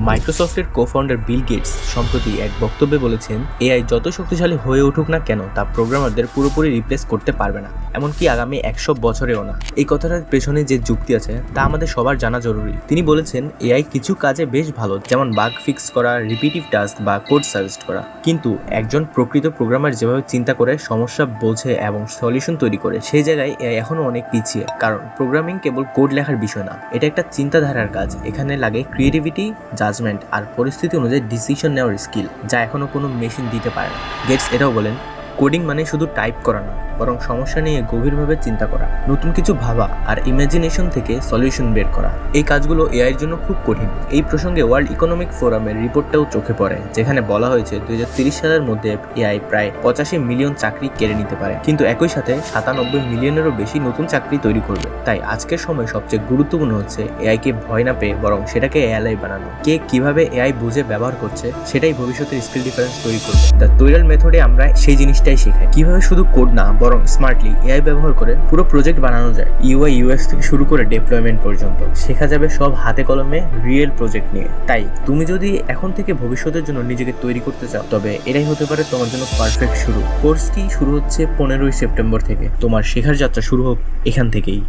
মাইক্রোসফটের co-founder Bill Gates সম্প্রতি এক বক্তব্যে বলেছেন, এআই যত শক্তিশালী হয়ে উঠুক না কেন, তা প্রোগ্রামারদের পুরোপুরি রিপ্লেস করতে পারবে না। এমনকি আগামী একশো বছরেও না। এই কথাটার পেছনে যে যুক্তি আছে, তা আমাদের সবার জানা জরুরি। তিনি বলেছেন, এআই কিছু কাজে বেশ ভালো, যেমন বাগ ফিক্স করা রিপিটিভ টাস্ক বা কোড সাজেস্ট করা। কিন্তু একজন প্রকৃত প্রোগ্রামার যেভাবে চিন্তা করে, সমস্যা বোঝে এবং সলিউশন তৈরি করে, সেই জায়গায় এআই এখনও অনেক পিছিয়ে। কারণ প্রোগ্রামিং কেবল কোড লেখার বিষয় না, এটা একটা চিন্তাধারার কাজ। এখানে লাগে ক্রিয়েটিভিটি জাজমেন্ট আর পরিস্থিতি অনুযায়ী ডিসিশন নেওয়ার স্কিল যা এখনও কোনো মেশিন দিতে পারে না। গেটস এটাও বলেন কোডিং মানে শুধু টাইপ করা না, বরং সমস্যা নিয়ে গভীরভাবে চিন্তা করা, নতুন কিছু ভাবা আর ইমাজিনেশন থেকে সলিউশন বের করা। এই কাজগুলো এআইয়ের জন্য খুব কঠিন। এই প্রসঙ্গে ওয়ার্ল্ড ইকোনমিক ফোরামের রিপোর্টটাও চোখে পড়ে, যেখানে বলা হয়েছে দুই সালের মধ্যে এআই প্রায় পঁচাশি মিলিয়ন চাকরি কেড়ে নিতে পারে। কিন্তু একই সাথে সাতানব্বই মিলিয়নেরও বেশি নতুন চাকরি তৈরি করবে। তাই আজকের সময় সবচেয়ে গুরুত্বপূর্ণ হচ্ছে এআইকে ভয় না পেয়ে বরং সেটাকে এআই বানানো। কে কীভাবে এআই বুঝে ব্যবহার করছে, সেটাই ভবিষ্যতের স্কিল ডিফারেন্স তৈরি করবে। দ্য তৈরাল মেথডে আমরা সেই জিনিসটাই শেখাই কীভাবে শুধু কোড না, বরং স্মার্টলি এআই ব্যবহার করে পুরো প্রজেক্ট বানানো যায়। ইউআই ইউএস থেকে শুরু করে ডেপ্লয়মেন্ট পর্যন্ত। শেখা যাবে সব হাতে কলমে রিয়েল প্রজেক্ট নিয়ে। তাই তুমি যদি এখন থেকে ভবিষ্যতের জন্য নিজেকে তৈরি করতে চাও, তবে এটাই হতে পারে তোমার জন্য পারফেক্ট শুরু। কোর্সটি শুরু হচ্ছে পনেরোই সেপ্টেম্বর থেকে। তোমার শেখার যাত্রা শুরু হোক এখান থেকেই।